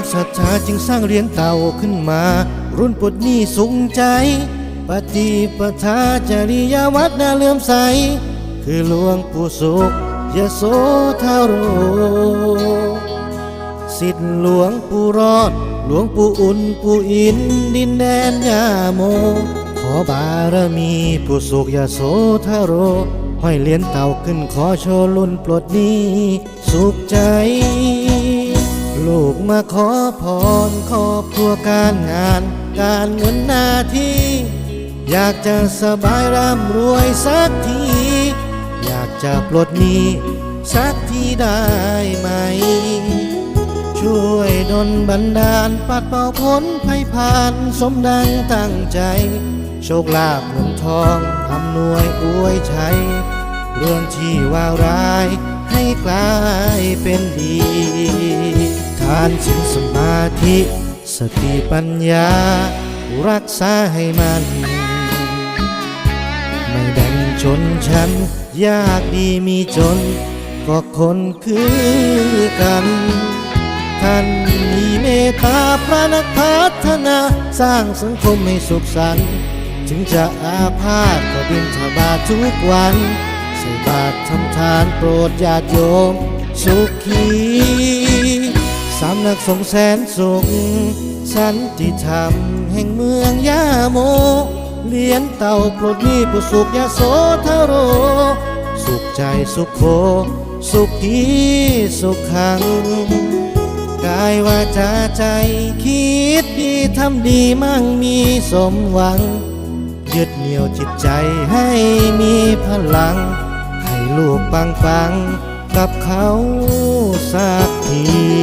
ความศรัทธาจึงสร้างเรียญเต่าขึ้นมา รุ่นปลดนี้สูงใจ ปฏิปทาจริยวัดน่าเลื่อมใส คือหลวงปู่สุขยโสธาโรสิทธิหลวงปู่รอด หลวงปู่อุ่นปู่อิน ดินแดนยาโม ขอบารมีปู่สุขยโสธาโรห้อยเหรียญเต่าขึ้นขอโชว์ลุ่นปลดนี้ สุขใจ ลูกมาขอพรครอบครัวการงาน การเงินหน้าที่ อยากจะสบายร่ำรวยสักที อยากจะปลดหนี้สักทีได้ไหม ช่วยดลบันดาลปัดเป่าพ้นภัยผ่านสมดังตั้งใจ โชคลาภเงินทองอำนวยอวยชัยเรื่องที่ว่าร้ายให้กลายเป็นดีานสินสมาธิ สติปัญญา รักษาให้มัน ไม่แบ่งชนชั้น ยากดีมีจน ก็คนคือกัน ท่านมีเมตตาพระนักพัฒนา สร้างสังคมให้สุขสันต์ถึงจะอาพาธก็บินทบาททุกวันใส่บาตรทำทานโปรดญาติโยม สุขี สามนักสงแสนสุข สันติธรรมแห่งเมืองยาโม เลี้ยนเต่าโปรดหนี้ผู้สุขยาโสธโร สุขใจสุขโคสุขีสุขขัง กายวาจาใจคิดดีทำดีมั่งมีสมหวัง ยึดเหนี่ยวจิตใจให้มีพลัง ให้ลูกปังปังกับเขาสักที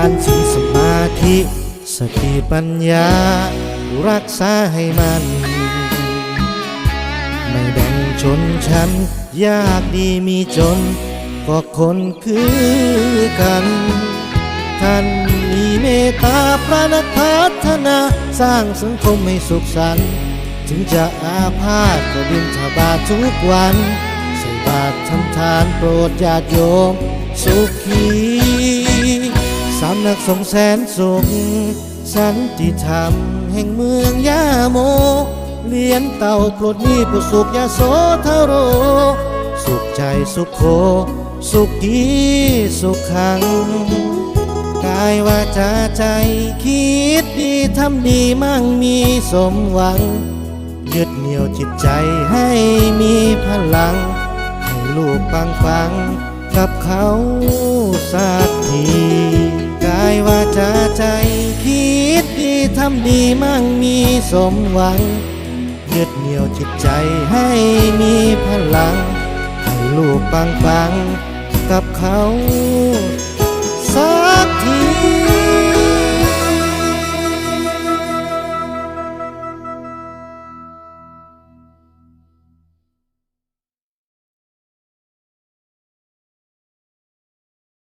านสิสมาธิสติปัญญา รักษาให้มัน ไม่แบ่งชนชั้น ยากดีมีจน ก็คนคือกัน ท่านมีเมตตาพระนักพัฒนา สร้างสังคมให้สุขสันต์ถึงจะอาพาธก็บินทบาททุกวันใส่บาตรทำทานโปรดญาติโยม สุขี สามนักสงแสนสุขสันติธรรมแห่งเมืองยาโม เลี้ยนเต่าปลดหนี้ผู้สุขยาโสธโร สุขใจสุขโค สุขีสุขขัง กายวาจาใจคิดดีทำดีมั่งมีสมหวัง ยึดเหนี่ยวจิตใจให้มีพลัง ให้ลูกปังปังกับเขาสักที วาจาใจคิดดีทำดีมั่งมีสมหวังยึดเหนี่ยวจิตใจให้มีพลัง ให้ลูกปังปังกับเขา